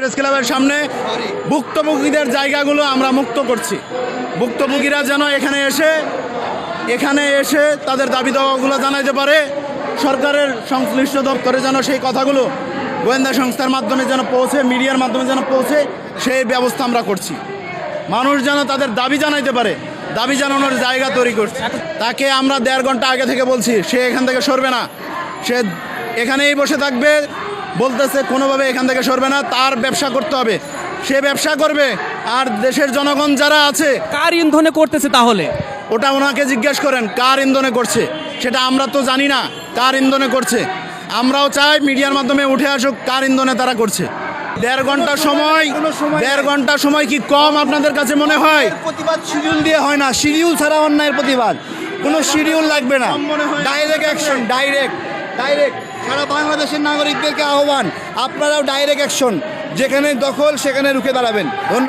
Press ক্লাবের সামনে ভুক্তভোগীদের জায়গাগুলো আমরা মুক্ত করছি। ভুক্তভোগীরা যেন এখানে এসে এখানে এসে তাদের দাবি দাওয়াগুলো জানাইতে পারে। সরকারের সংশ্লিষ্ট দপ্তরে যেন সেই কথাগুলো গোয়েন্দা সংস্থার মাধ্যমে যেন পৌঁছে, মিডিয়ার মাধ্যমে যেন পৌঁছে, সেই ব্যবস্থা আমরা করছি। মানুষ যেন তাদের দাবি জানাইতে পারে, দাবি জানানোর জায়গা তৈরি করছে। তাকে আমরা দেড় ঘণ্টা আগে থেকে বলছি, সে এখান থেকে সরবে না। সে এখানেই বসে থাকবে বলতেছে কোনোভাবে এখান থেকে সরবে না তার ব্যবসা করতে হবে। সে ব্যবসা করবে আর দেশের জনগণ যারা আছে কার ইন্ধনে করতেছে তাহলে? ওটা ওনাকে জিজ্ঞেস করেন কার ইন্ধনে করছে? সেটা আমরা তো জানি না কার ইন্ধনে করছে। আমরাও চাই মিডিয়ার মাধ্যমে উঠে আসুক কার ইন্ধনে তারা করছে। দেড় ঘণ্টা সময় দেড় ঘণ্টা সময় কি কম আপনাদের কাছে মনে হয়? প্রতিবাদ শিডিউল দিয়ে হয় না শিডিউল ছাড়া অন্যায়ের প্রতিবাদ। কোনো শিডিউল লাগবে না। ডাইরেক্ট অ্যাকশন ডাইরেক্ট ডাইরেক্ট সারা বাংলাদেশের নাগরিকদেরকে আহ্বান আপনারাও ডাইরেক্ট অ্যাকশন যেখানে দখল সেখানে রুখে দাঁড়াবেন। ধন্যবাদ।